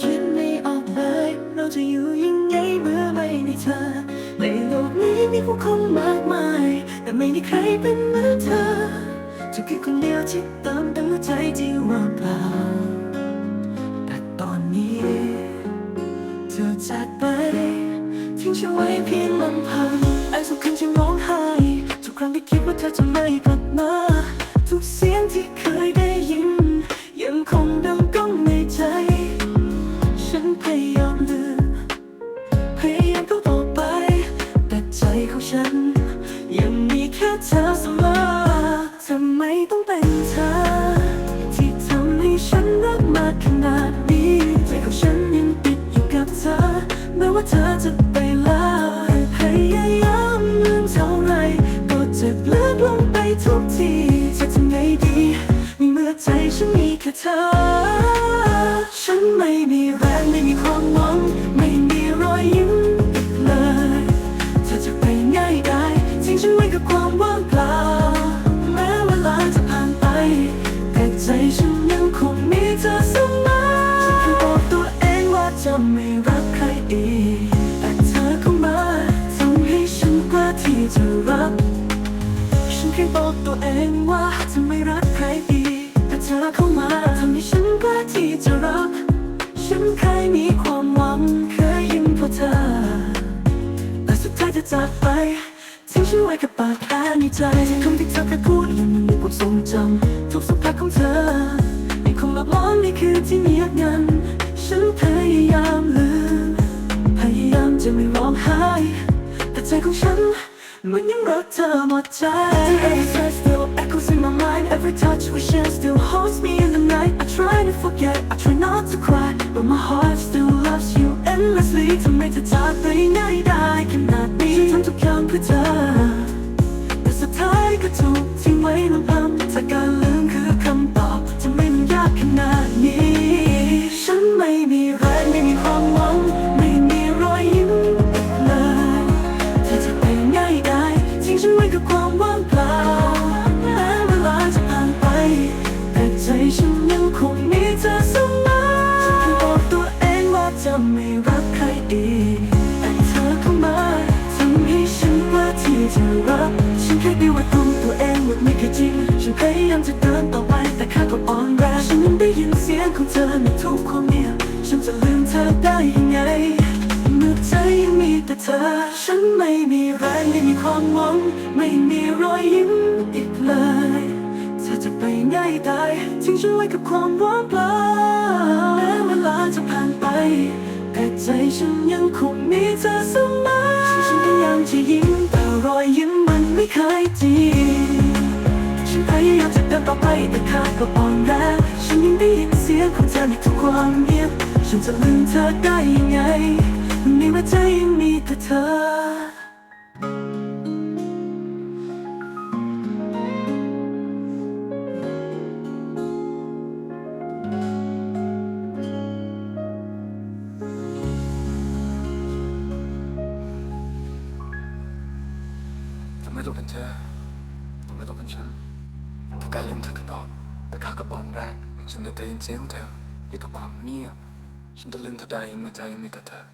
คิดไม่ออกเลย เราจะอยู่ยังไงเมื่อไม่มีเธอ ในโลกนี้มีผู้คนมากมาย แต่ไม่มีใครเป็นเหมือนเธอเธอคือคนเดียวที่เติมเต็มใจที่ว่างเปล่าแต่ตอนนี้ เธอจากไปทิ้งฉันไว้เพียงลำพังไอ้สำคัญที่ร้องไห้ทุกครั้งที่คิดว่าเธอจะไม่กลับมา ต้องเป็นเธอ ที่ทำให้ฉันรักมากขนาดนี้ใจของฉันยังติดอยู่กับเธอ แม้ว่าเธอจะไปแล้วพยายามลืมเท่าไรก็เจ็บลึกลงไปทุกทีจะทำไงดีเมื่อใจฉันมีแค่เธอ ฉันไม่มีแรงไม่มีความ เองว่าจะไม่รักใครอีกแต่เธอเข้ามาทำให้ฉันกล้าที่จะรับฉันเคยมีความหวังเคยยิ้มเพราะเธอ แต่สุดท้ายจะจากไปทิ้งฉันไว้กับปากแผลในใจคำที่เธอเคยพูดยังมีบททรงจำทุกสัมผัสของเธอยังคงหลับล้อนในคืนที่เงียบงันฉันพยายามลืมพยายามจะไม่ร้องไห้แต่ใจของฉัน มันยังรักเธอหมดใจ Every sight still echoes in my mind Every touch we share still holds me in the night I try to forget, I try not to cry But my heart still loves you endlessly ทำไมเธอจากไปง่ายได้ขนาดนี้ฉันทำทุกอย่างเพื่อเธอ นพยายามจะเดินต่อไปแต่ข้าก็อ่อนแรงฉันยังได้ยินเสียงของเธอในทุกความเงียบฉันจะลืมเธอได้ยังไงเมื่อใจยังมีแต่เธอ ฉันไม่มีแรงไม่มีความหวัง ไม่มีรอยยิ้มอีกเลยเธอจะไปง่ายได้ทิ้งฉันไว้กับความว่างเปล่าแม้เวลาจะผ่านไปแต่ใจฉันยังคงมีเธอเสมอฉันพยายามจะยิ้มแต่รอยยิ้มมันไม่เคยจริง ยายามจะเดินต่อไปแต่ขาก็อ่อนแรงฉันยังได้ยินเสียงของเธอในทุกความเงียบ ฉันจะลืมเธอได้ยังไงในเมื่อใจยังมีแต่เธอทำไมต้องเป็นเธอทำไมต้องเป็นฉัน การลืมเธอก็ตอบแต่ข้าก็บอกแรงฉันจะได้ยินเสียงเธอในทุกความเงียบฉันจะลืมเธอได้เมื่อใจมีแต่เธอ